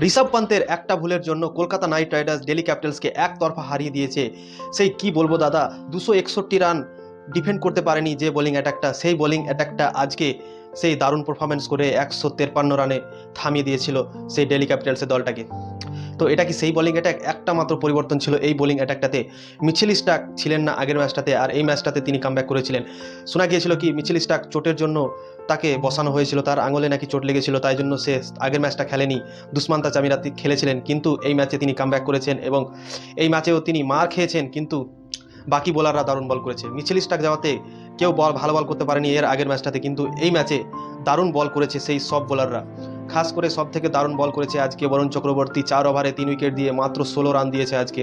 ঋষভ পান্তের একটা ভুলের জন্য কলকাতা নাইট রাইডার্স ডেলি ক্যাপিটালসকে একতরফা হারিয়ে দিয়েছে। সেই কি বলব দাদা? দুশো একষট্টি রান ডিফেন্ড করতে পারেনি যে বোলিং অ্যাটাকটা, সেই বোলিং অ্যাটাকটা আজকে সেই দারুণ পারফরমেন্স করে একশো তেপ্পান্ন রানে থামিয়ে দিয়েছিল সেই ডেলি ক্যাপিটালসের দলটাকে। তো এটা কি সেই বোলিং অ্যাটাক একটা মাত্র পরিবর্তন ছিল এই বোলিং অ্যাটাকটাতে মিছিল স্টাক ছিলেন না আগের ম্যাচটাতে আর এই ম্যাচটাতে তিনি কামব্যাক করেছিলেন। শোনা গিয়েছিল কি মিছিল স্টাক চোটের জন্য তাকে বসানো হয়েছিল, তার আঙুলে নাকি চোট লেগেছিল, তাই জন্য সে আগের ম্যাচটা খেলেনি। দুষ্মান্তা চামিরা খেলেছিলেন, কিন্তু এই ম্যাচে তিনি কামব্যাক করেছেন এবং এই ম্যাচেও তিনি মার খেয়েছেন, কিন্তু বাকি বোলাররা দারুণ বল করেছে। মিছিল স্টাক যাওয়াতে কেউ বল ভালো বল করতে পারেনি এর আগের ম্যাচটাতে কিন্তু এই ম্যাচে দারুণ বল করেছে সেই সব বোলাররা খাস করে সব থেকে দারুণ বল করেছে আজকে বরুণ চক্রবর্তী, চার ওভারে তিন উইকেট দিয়ে মাত্র ষোলো রান দিয়েছে আজকে।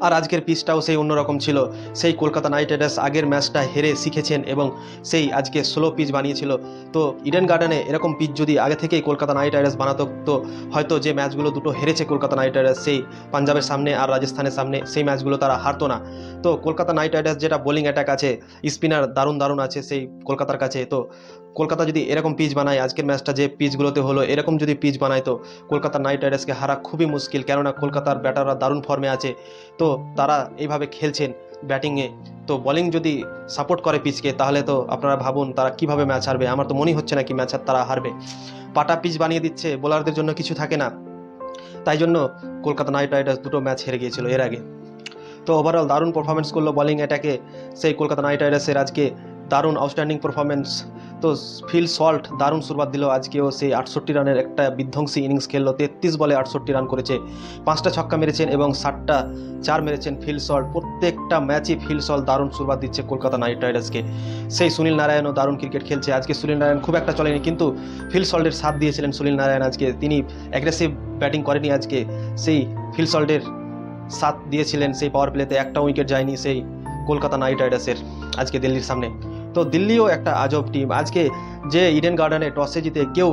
আর আজকের পিচটাও সেই অন্যরকম ছিল। সেই কলকাতা নাইট রাইডার্স আগের ম্যাচটা হেরে শিখেছেন এবং সেই আজকে স্লো পিচ বানিয়েছিল। তো ইডেন গার্ডেনে এরকম পিচ যদি আগে থেকেই কলকাতা নাইট রাইডার্স বানাতো, তো হয়তো যে ম্যাচগুলো দুটো হেরেছে কলকাতা নাইট রাইডার্স, সেই পাঞ্জাবের সামনে আর রাজস্থানের সামনে, সেই ম্যাচগুলো তারা হারতো না। তো কলকাতা নাইট রাইডার্স যেটা বোলিং অ্যাটাক আছে স্পিনার দারুণ দারুণ আছে সেই কলকাতার কাছে। তো কলকাতা যদি এরকম পিচ বানায়, আজকের ম্যাচটা যে পিচগুলোতে হলো, এরকম যদি পিচ বানায়, তো কলকাতা নাইট রাইডার্সকে হারা খুবই মুশকিল। কেননা কলকাতার ব্যাটাররা দারুণ ফর্মে আছে। তো তারা এইভাবে খেলছেন ব্যাটিংয়ে। তো বলিং যদি সাপোর্ট করে পিচকে, তাহলে তো আপনারা ভাবুন তারা কীভাবে ম্যাচ হারবে। আমার তো মনেই হচ্ছে না কি ম্যাচ তারা হারবে। পাটা পিচ বানিয়ে দিচ্ছে বোলারদের জন্য কিছু থাকে না। তাই জন্য কলকাতা নাইট রাইডার্স দুটো ম্যাচ হেরে গিয়েছিল এর আগে। তো ওভারঅল দারুণ পারফরমেন্স করল বলিং অ্যাটাকে সেই কলকাতা নাইট রাইডার্সের আজকে দারুণ আউটস্ট্যান্ডিং পারফরমেন্স তো ফিল সল্ট দারুণ শুরুয়াত দিল আজকেও সেই আটষট্টি রানের একটা বিধ্বংসী ইনিংস খেললো। তেত্রিশ বলে আটষট্টি রান করেছে। পাঁচটা ছক্কা মেরেছেন এবং ষাটটা চার মেরেছেন ফিল সল্ট। প্রত্যেকটা ম্যাচই ফিল সল্ট দারুণ শুরুয়াত দিচ্ছে কলকাতা নাইট রাইডার্সকে। সেই সুনীল নারায়ণও দারুণ ক্রিকেট খেলছে। আজকে সুনীল নারায়ণ খুব একটা চলেনি, কিন্তু ফিল সল্টের সাথ দিয়েছিলেন সুনীল নারায়ণ আজকে। তিনি অ্যাগ্রেসিভ ব্যাটিং করেনি আজকে। সেই ফিল সল্টের সাথ দিয়েছিলেন সেই পাওয়ার প্লেতে একটা উইকেট যায়নি সেই কলকাতা নাইট রাইডার্সের আজকে দিল্লির সামনে। তো দিল্লিও একটা আজব টিম আজকে যে ইডেন গার্ডেনে টসে জিতে কেউ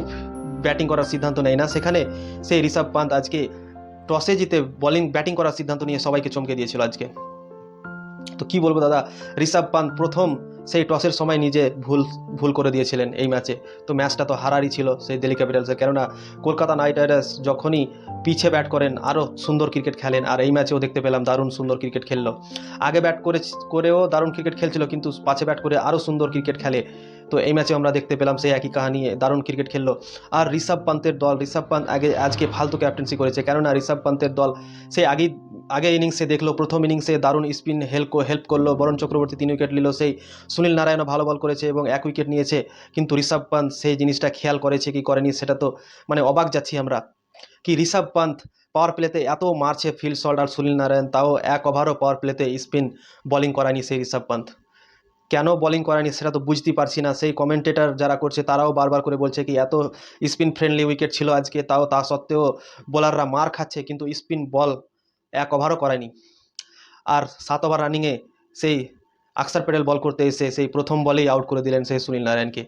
ব্যাটিং করার সিদ্ধান্ত নেয় না, সেখানে সেই ঋষভ পান্ত আজকে টসে জিতে বোলিং ব্যাটিং করার সিদ্ধান্ত নিয়ে সবাইকে চমকে দিয়েছিল আজকে। তো কি বলব দাদা, ঋষভ পান্ত প্রথম সেই টসের সময় নিজে ভুল ভুল করে দিয়েছিলেন এই ম্যাচে তো ম্যাচটা তো হারারই ছিল সেই দিল্লি ক্যাপিটালসে কেননা কলকাতা নাইট রাইডার্স যখনই পিছে ব্যাট করেন আরও সুন্দর ক্রিকেট খেলেন। আর এই ম্যাচেও দেখতে পেলাম দারুণ সুন্দর ক্রিকেট খেললো। আগে ব্যাট করে, করেও দারুণ ক্রিকেট খেলছিল, কিন্তু পাছে ব্যাট করে আরও সুন্দর ক্রিকেট খেলে। তো এই ম্যাচে আমরা দেখতে পেলাম সেই একই কাহানি, দারুণ ক্রিকেট খেললো। আর ঋষভ পান্তের দল, ঋষভ পান্ত আগে, আজকে ফালতু ক্যাপ্টেন্সি করেছে। কেননা ঋষভ পান্তের দল সেই আগেই আগে ইনিংসে দেখল, প্রথম ইনিংসে দারুণ স্পিন হেল্প হেল্প করল। বরণ চক্রবর্তী তিন উইকেট নিল। সেই সুনীল নারায়ণও ভালো বল করেছে এবং এক উইকেট নিয়েছে। কিন্তু ঋষভ পান্ত সেই জিনিসটা খেয়াল করেছে কি করেনি সেটা তো মানে অবাক যাচ্ছি আমরা। কি ঋষভ পান্ত পাওয়ার প্লেতে এত মারছে ফিল্ড সল্ট আর সুনীল নারায়ণ, তাও এক ওভারও পাওয়ার প্লেতে স্পিন বোলিং করায়নি সেই ঋষভ পান্ত। কেন বলিং করায়নি সেটা তো বুঝতেই পারছি না। সেই কমেন্টেটার যারা করছে তারাও বারবার করে বলছে কি, এত স্পিন ফ্রেন্ডলি উইকেট ছিল আজকে, তাও তা সত্ত্বেও বোলাররা মার খাচ্ছে, কিন্তু স্পিন বল এক ওভারও করেনি আর সাত ওভার রানিংয়ে সেই আকসার প্যাটেল বল করতে এসে সেই প্রথম বলেই আউট করে দিলেন সেই সুনীল নারায়ণকে।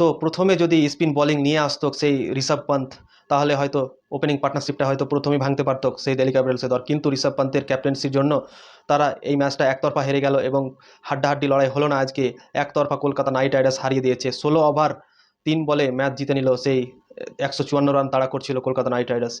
তো প্রথমে যদি স্পিন বলিং নিয়ে আসতো সেই ঋষভ পন্থ, তাহলে হয়তো ওপেনিং পার্টনারশিপটা হয়তো প্রথমেই ভাঙতে পারত সেই দেলিকা ক্যাপিটালসের দর কিন্তু ঋষভ পন্থের ক্যাপ্টেন্সির জন্য তারা এই ম্যাচটা একতরফা হেরে গেল এবং হাড্ডাহাড্ডি লড়াই হলো না আজকে। একতরফা কলকাতা নাইট রাইডার্স হারিয়ে দিয়েছে। ষোলো ওভার তিন বলে ম্যাচ জিতে নিল সেই একশো চুয়ান্ন রান তাড়া করছিল কলকাতা নাইট রাইডার্স।